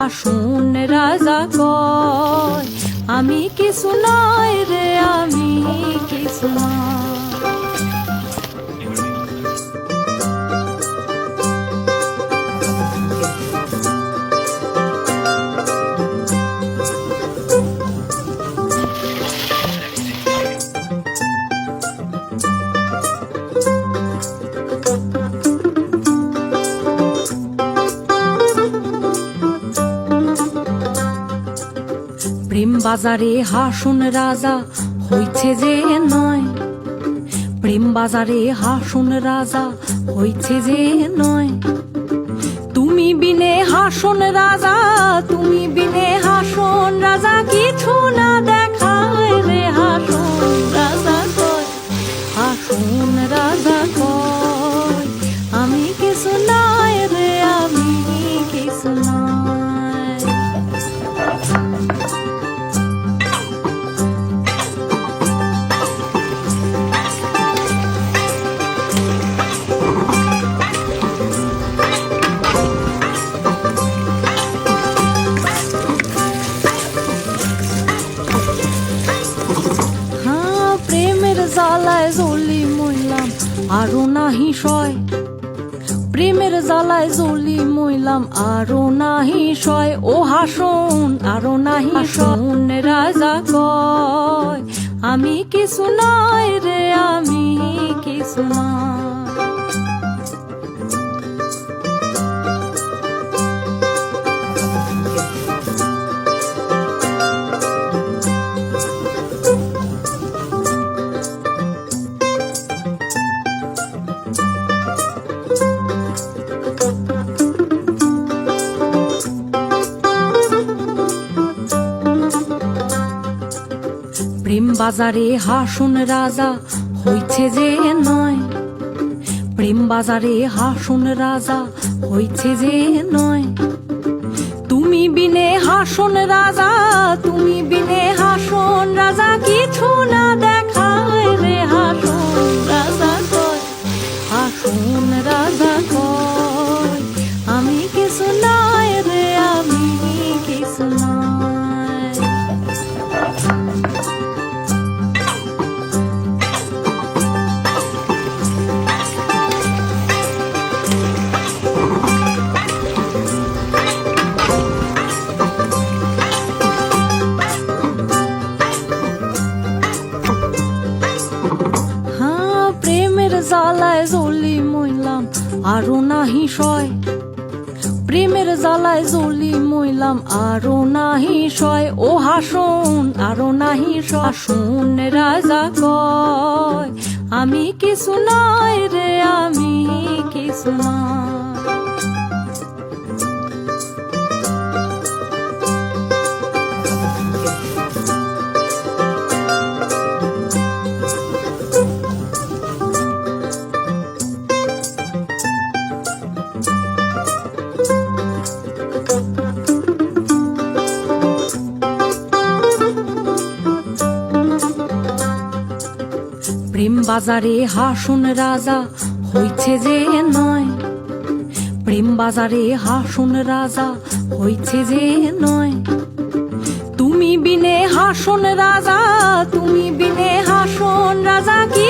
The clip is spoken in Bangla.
শুন রাজা কয় আমি কিছু নয় রে আমি কিছু নয়। বাজারে হাসুন রাজা, হইছে যে নয়। প্রেম বাজারে হাসুন রাজা, হইছে যে নয়। তুমি বিনে হাসুন রাজা, তুমি বিনে হাসন রাজা, কিছু জ্বালায় জ্বলি মইলাম, আরও নাহি সয়। প্রেমের জ্বালায় জ্বলি মইলাম, আরও নাহি সয়। ও হাসন, আরও নাহি শোন রাজা কয়, আমি কিছু নয় রে, আমি কিছু নয় প্রেম বাজারে হাসুন রাজা, হইছে যে নয়। প্রেম বাজারে হাসুন রাজা, হইছে যে নয়। তুমি বিনে হাসুন রাজা, তুমি বিনে হাসুন রাজা জ্বালায় জ্বলি মইলাম, আরও নাহি সয়। প্রেমের জ্বালায় জ্বলি মইলাম, আরও নাহি সয়। ও হাসুন, আরও নাহি শাসুন রাজা কয়, আমি কিছু নয় রে, আমি কিছু নয় প্রেম বাজারে হাসুন রাজা, হইছে যে নয়। প্রেম বাজারে হাসুন রাজা, হইছে যে নয়। তুমি বিনে হাসুন রাজা, তুমি বিনে হাসুন রাজা দেখ